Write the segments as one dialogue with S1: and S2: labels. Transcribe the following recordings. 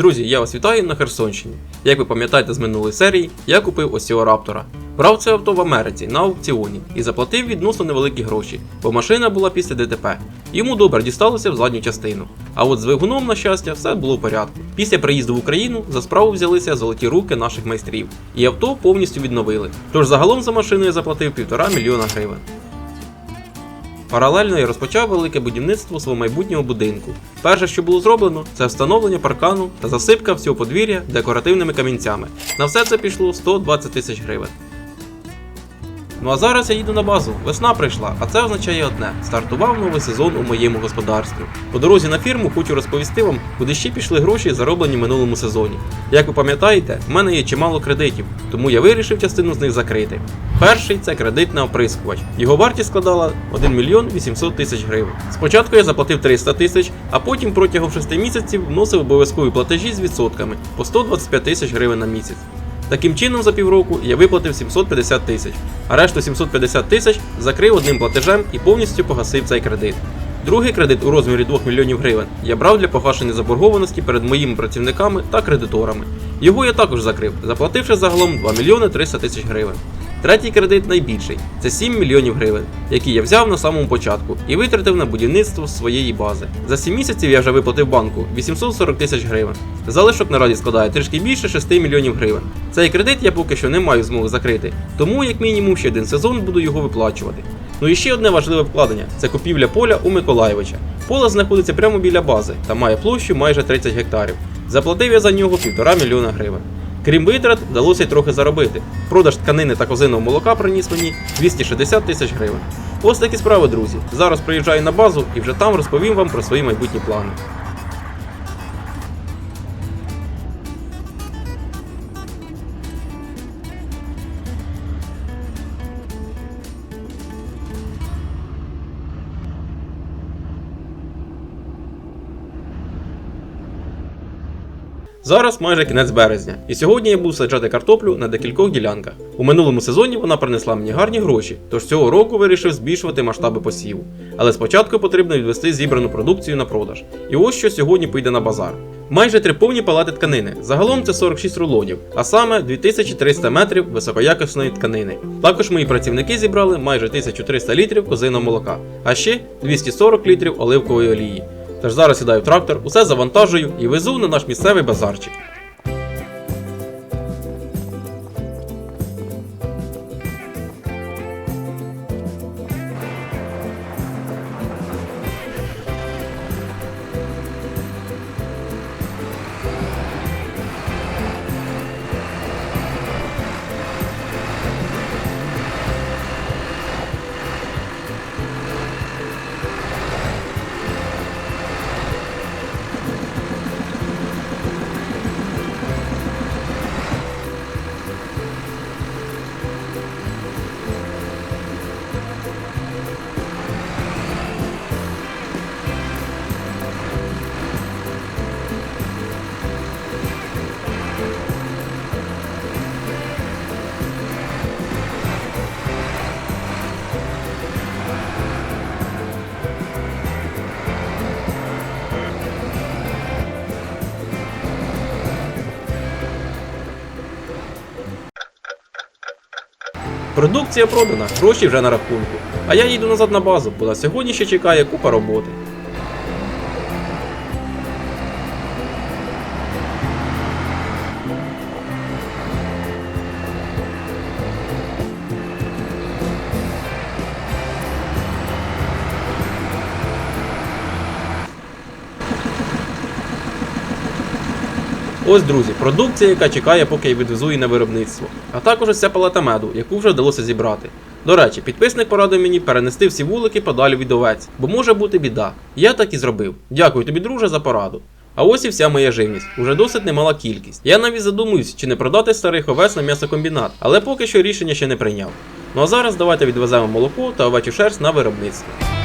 S1: Друзі, я вас вітаю на Херсонщині. Як ви пам'ятаєте з минулої серії, я купив ось цього раптора. Брав це авто в Америці на аукціоні і заплатив відносно невеликі гроші, бо машина була після ДТП. Йому добре дісталося в задню частину. А от з двигуном, на щастя, все було в порядку. Після приїзду в Україну за справу взялися золоті руки наших майстрів, і авто повністю відновили. Тож загалом за машину я заплатив півтора мільйона гривень. Паралельно я розпочав велике будівництво свого майбутнього будинку. Перше, що було зроблено, це встановлення паркану та засипка всього подвір'я декоративними камінцями. На все це пішло 120 тисяч гривень. Ну а зараз я їду на базу. Весна прийшла, а це означає одне: стартував новий сезон у моєму господарстві. По дорозі на фірму хочу розповісти вам, куди ще пішли гроші, зароблені минулому сезоні. Як ви пам'ятаєте, в мене є чимало кредитів, тому я вирішив частину з них закрити. Перший це кредит на оприскувач. Його вартість складала 1 мільйон 800 тисяч гривень. Спочатку я заплатив 300 тисяч, а потім протягом 6 місяців вносив обов'язкові платежі з відсотками по 125 тисяч гривень на місяць. Таким чином, за півроку я виплатив 750 тисяч, а решту 750 тисяч закрив одним платежем і повністю погасив цей кредит. Другий кредит у розмірі 2 мільйонів гривень я брав для погашення заборгованості перед моїми працівниками та кредиторами. Його я також закрив, заплативши загалом 2 мільйони 300 тисяч гривень. Третій кредит найбільший це 7 мільйонів гривень, які я взяв на самому початку і витратив на будівництво своєї бази. За 7 місяців я вже виплатив банку 840 тисяч гривень. Залишок наразі складає трішки більше 6 мільйонів гривень. Цей кредит я поки що не маю змоги закрити, тому як мінімум ще один сезон буду його виплачувати. Ну і ще одне важливе вкладення це купівля поля у Миколаєвича. Поле знаходиться прямо біля бази та має площу майже 30 гектарів. Заплатив я за нього 1,5 мільйона гривень. Крім витрат, вдалося й трохи заробити. Продаж тканини та козиного молока приніс мені 260 тисяч гривень. Ось такі справи, друзі. Зараз приїжджаю на базу і вже там розповім вам про свої майбутні плани. Зараз майже кінець березня, і сьогодні я буду саджати картоплю на декількох ділянках. У минулому сезоні вона принесла мені гарні гроші, тож цього року вирішив збільшувати масштаби посіву. Але спочатку потрібно відвести зібрану продукцію на продаж. І ось що сьогодні поїде на базар. Майже три повні палати тканини. Загалом це 46 рулонів, а саме 2300 метрів високоякісної тканини. Також мої працівники зібрали майже 1300 літрів козиного молока, а ще 240 літрів оливкової олії. Тож зараз сідаю в трактор, усе завантажую і везу на наш місцевий базарчик. Продукція продана, гроші вже на рахунку. А я їду назад на базу, бо на сьогодні ще чекає купа роботи. Ось, друзі, продукція, яка чекає, поки я відвезу її на виробництво. А також ось ця палета меду, яку вже вдалося зібрати. До речі, підписник порадив мені перенести всі вулики подалі від овець, бо може бути біда. Я так і зробив. Дякую тобі, друже, за пораду. А ось і вся моя живність, уже досить немала кількість. Я навіть задумуюсь, чи не продати старих овець на м'ясокомбінат, але поки що рішення ще не прийняв. Ну а зараз давайте відвеземо молоко та овечу шерсть на виробництво.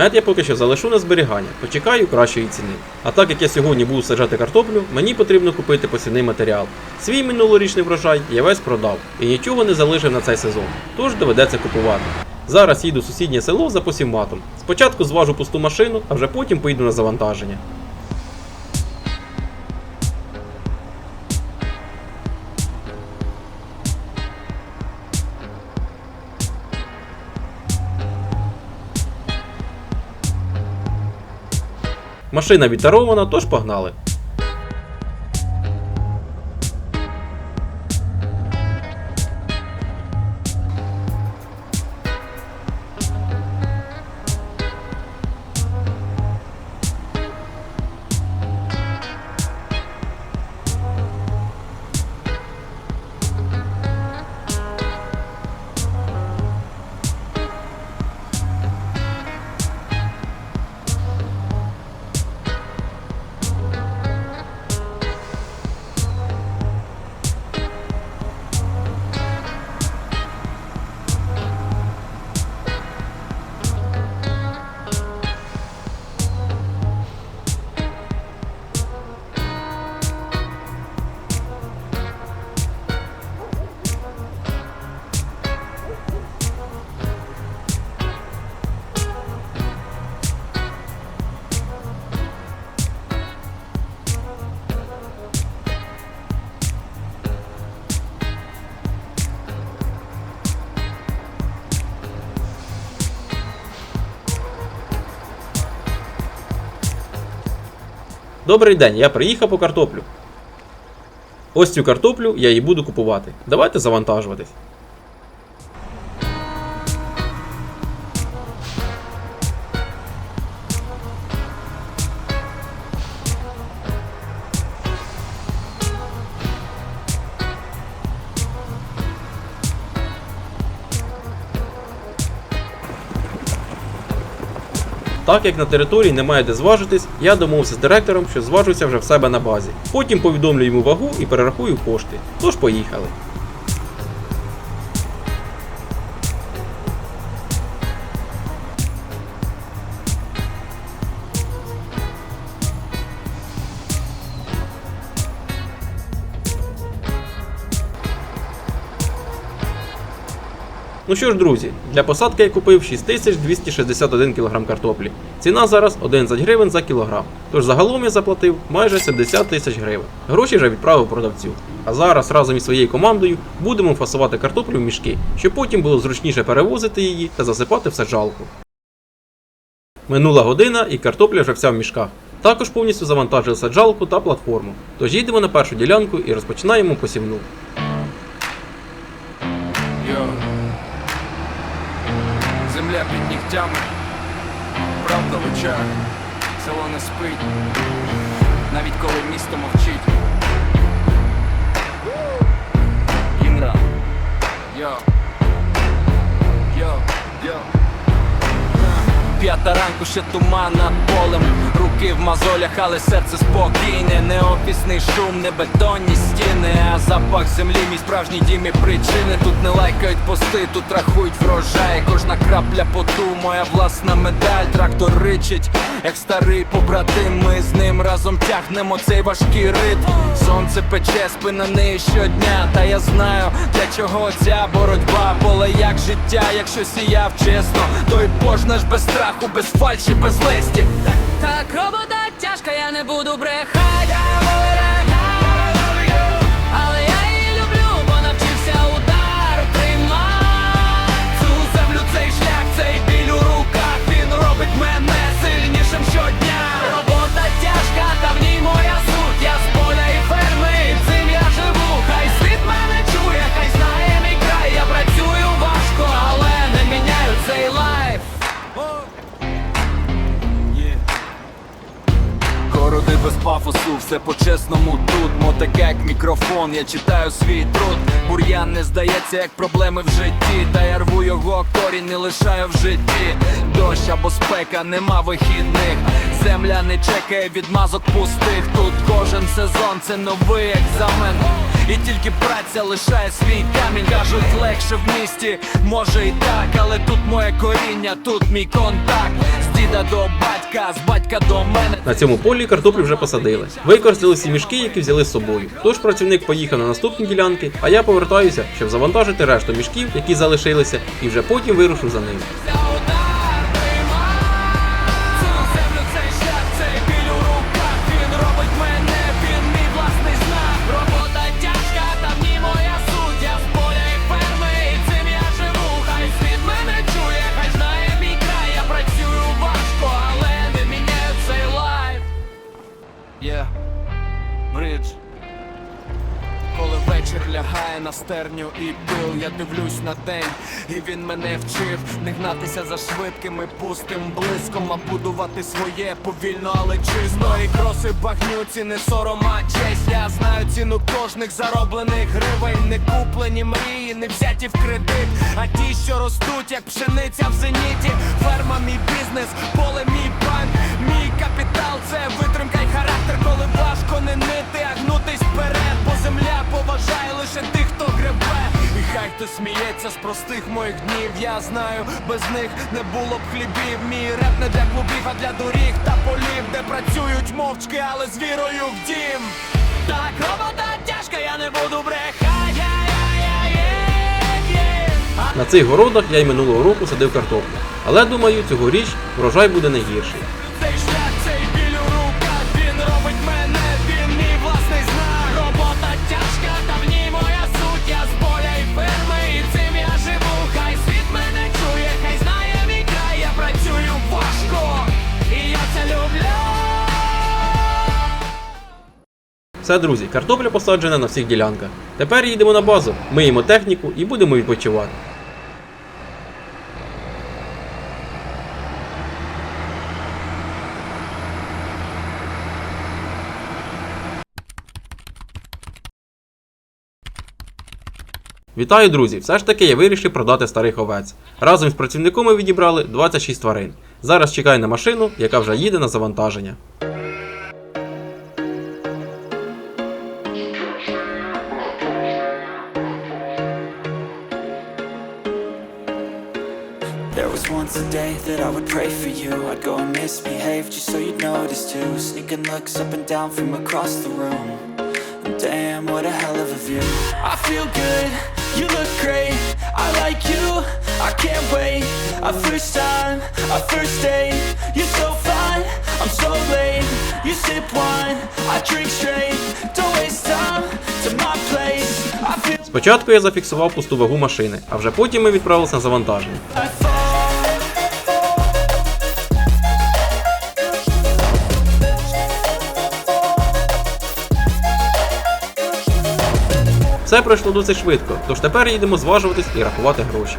S1: Мед я поки що залишу на зберігання, почекаю кращої ціни. А так як я сьогодні буду саджати картоплю, мені потрібно купити посівний матеріал. Свій минулорічний врожай я весь продав і нічого не залишив на цей сезон, тож доведеться купувати. Зараз їду в сусіднє село за посівматом. Спочатку зважу пусту машину, а вже потім поїду на завантаження. Машина відтарована, тож погнали. Добрий день, я приїхав по картоплю. Ось цю картоплю я її буду купувати. Давайте завантажуватись. Так як на території немає де зважитись, я домовився з директором, що зважуся вже в себе на базі. Потім повідомлю йому вагу і перерахую кошти. Тож поїхали. Ну що ж, друзі, для посадки я купив 6261 кг картоплі. Ціна зараз 11 гривень за кілограм. Тож загалом я заплатив майже 70 тисяч гривень. Гроші вже відправив продавцю. А зараз разом із своєю командою будемо фасувати картоплю в мішки, щоб потім було зручніше перевозити її та засипати в саджалку. Минула година і картопля вже вся в мішках. Також повністю завантажили саджалку та платформу. Тож їдемо на першу ділянку і розпочинаємо посівну.
S2: Земля під нігтями, правда в очах, село не спить, навіть коли місто мовчить. Інра. Йо. Йо. Йо. П'ята ранку ще туман над полем. Руки в мозолях, але серце спокійне. Не офісний шум, не бетонні стіни А запах землі, мій справжній дім і причини. Тут не лайкають пости, тут рахують врожай Кожна крапля поту, моя власна медаль. Трактор ричить, як старий побратим. Ми з ним разом тягнемо цей важкий ритм Сонце пече, спина неї щодня. Та я знаю, для чого ця боротьба. Поле як життя, якщо сіяв чесно То й пожна ж без страху, без фальші, без листі
S3: Так робота тяжка, я не буду брехать
S2: пафосу, все по-чесному тут Мотик як мікрофон, я читаю свій труд Бур'ян не здається, як проблеми в житті. Та я рву його корінь, не лишаю в житті. Дощ або спека, нема вихідних. Земля не чекає відмазок пустих. Тут кожен сезон це новий екзамен. І тільки праця лишає свій камінь. Кажуть, легше в місті, може і так, але тут моє коріння, тут мій контакт. З діда до батька, з батька до мене.
S1: На цьому полі картоплю вже посадили. Використали всі мішки, які взяли з собою. Тож працівник поїхав на наступні ділянки, а я повертаюся, щоб завантажити решту мішків, які залишилися, і вже потім вирушив за ними.
S2: Лягає на стерню і пил, я дивлюсь на день, і він мене вчив не гнатися за швидким і пустим блиском, а будувати своє повільно, але чисто. І кроси багнюці, не сором, а честь. Я знаю ціну кожних зароблених гривень, не куплені мрії, не взяті в кредит, а ті, що ростуть, як пшениця в зеніті. Ферма, мій бізнес, поле, мій банк, мій капітал, це витримка й характер, коли важко не нити, а гнутись вперед, бо земля поважає лише тих, хто хай хто сміється з простих моїх днів, я знаю, без них не було б хлібів. Мій реп не для клубів, а для доріг та полів, де працюють мовчки, але з вірою в дім.
S3: Так, робота тяжка, я не буду брехать
S1: На цих городах я й минулого року садив картоплю. Але думаю, цьогоріч врожай буде не гірший. Все, друзі, картопля посаджена на всіх ділянках. Тепер їдемо на базу, миємо техніку і будемо відпочивати. Вітаю, друзі! Все ж таки я вирішив продати старих овець. Разом з працівником ми відібрали 26 тварин. Зараз чекаю на машину, яка вже їде на завантаження.
S4: Misbehave just so you'd notice too Sneaking looks up and down from across the room And damn, what a hell of a view I feel good, you look great I like you, I can't wait A first time, a first date You're so fine, I'm so late You sip wine, I drink straight Don't waste time to my place I feel
S1: Спочатку я зафіксував пусту вагу машини, а вже потім ми відправилися на завантаження. Все пройшло досить швидко, тож тепер їдемо зважуватись і рахувати гроші.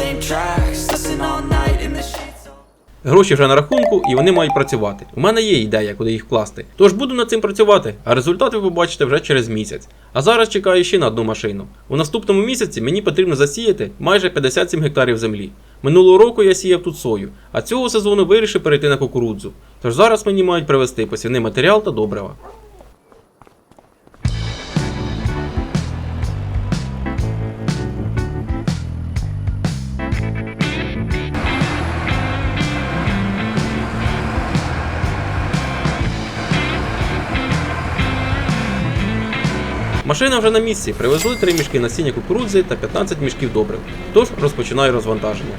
S4: same tracks Listen all night
S1: Гроші вже на рахунку і вони мають працювати. У мене є ідея, куди їх вкласти. Тож буду над цим працювати, а результат ви побачите вже через місяць. А зараз чекаю ще на одну машину. У наступному місяці мені потрібно засіяти майже 57 гектарів землі. Минулого року я сіяв тут сою, а цього сезону вирішив перейти на кукурудзу. Тож зараз мені мають привезти посівний матеріал та добрива. Машина вже на місці. Привезли 3 мішки насіння кукурудзи та 15 мішків добрив. Тож розпочинаю розвантаження.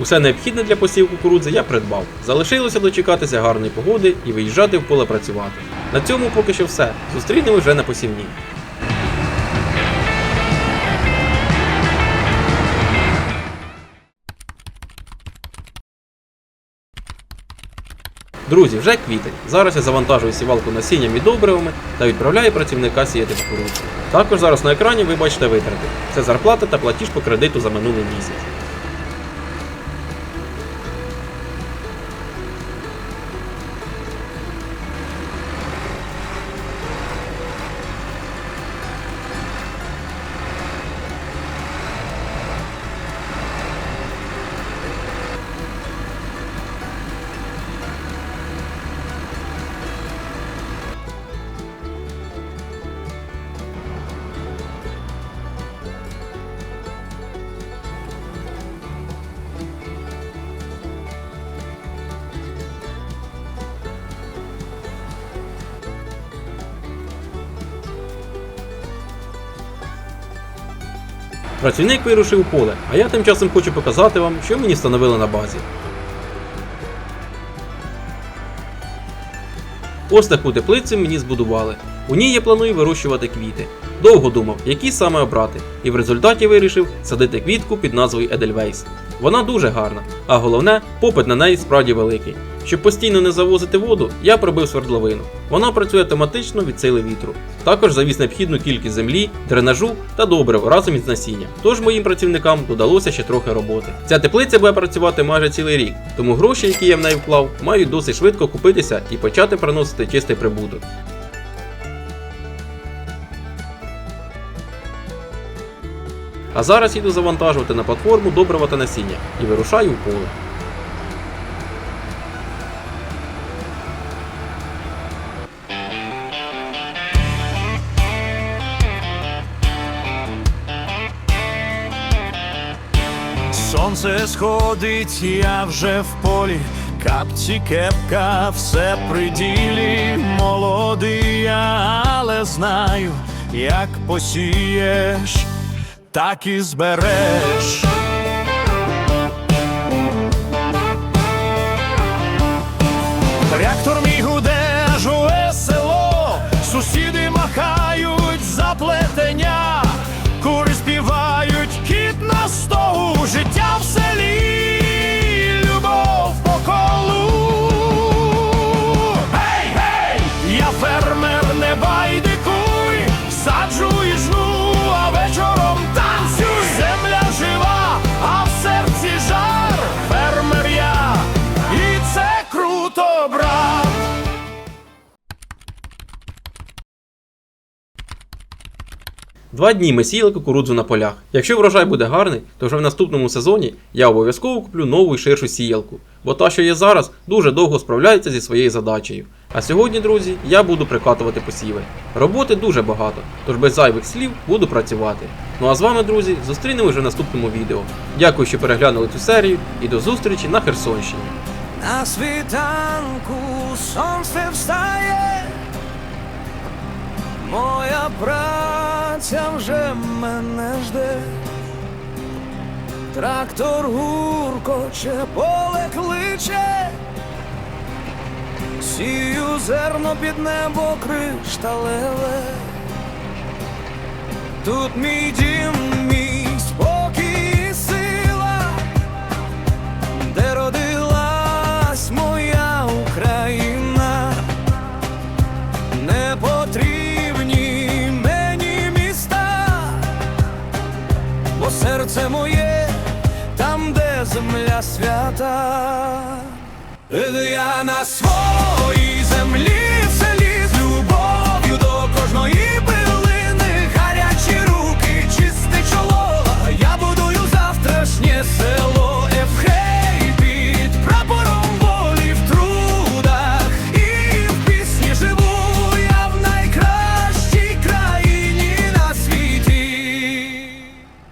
S1: Усе необхідне для посів кукурудзи я придбав. Залишилося дочекатися гарної погоди і виїжджати в поле працювати. На цьому поки що все. Зустрінемось вже на посівній. Друзі, вже квітень. Зараз я завантажую сівалку насінням і добривами та відправляю працівника сіяти кукурудзу. Також зараз на екрані ви бачите витрати. Це зарплата та платіж по кредиту за минулий місяць. Працівник вирушив у поле, а я тим часом хочу показати вам, що мені встановили на базі. Ось таку теплицю мені збудували. У ній я планую вирощувати квіти. Довго думав, які саме обрати, і в результаті вирішив садити квітку під назвою Edelweiss. Вона дуже гарна, а головне, попит на неї справді великий. Щоб постійно не завозити воду, я пробив свердловину. Вона працює автоматично від сили вітру. Також завіз необхідну кількість землі, дренажу та добрив разом із насінням. Тож моїм працівникам додалося ще трохи роботи. Ця теплиця буде працювати майже цілий рік, тому гроші, які я в неї вклав, мають досить швидко купитися і почати приносити чистий прибуток. А зараз їду завантажувати на платформу добрива та насіння і вирушаю в поле.
S5: Сонце сходить, я вже в полі, капці кепка, все при ділі, молодий я, але знаю, як посієш, так і збереш. Трактор мій гуде, жує село, сусіди махають заплетення,
S1: Два дні ми сіяли кукурудзу на полях. Якщо врожай буде гарний, то вже в наступному сезоні я обов'язково куплю нову і ширшу сіялку, бо та, що є зараз, дуже довго справляється зі своєю задачею. А сьогодні, друзі, я буду прикатувати посіви. Роботи дуже багато, тож без зайвих слів буду працювати. Ну а з вами, друзі, зустрінемось вже в наступному відео. Дякую, що переглянули цю серію, і до зустрічі на Херсонщині.
S5: На світанку сонце встає, моя праця вже мене жде, трактор гуркоче, поле кличе, сію зерно під небо кришталеве, тут мій дім, мій свята. Я на своїй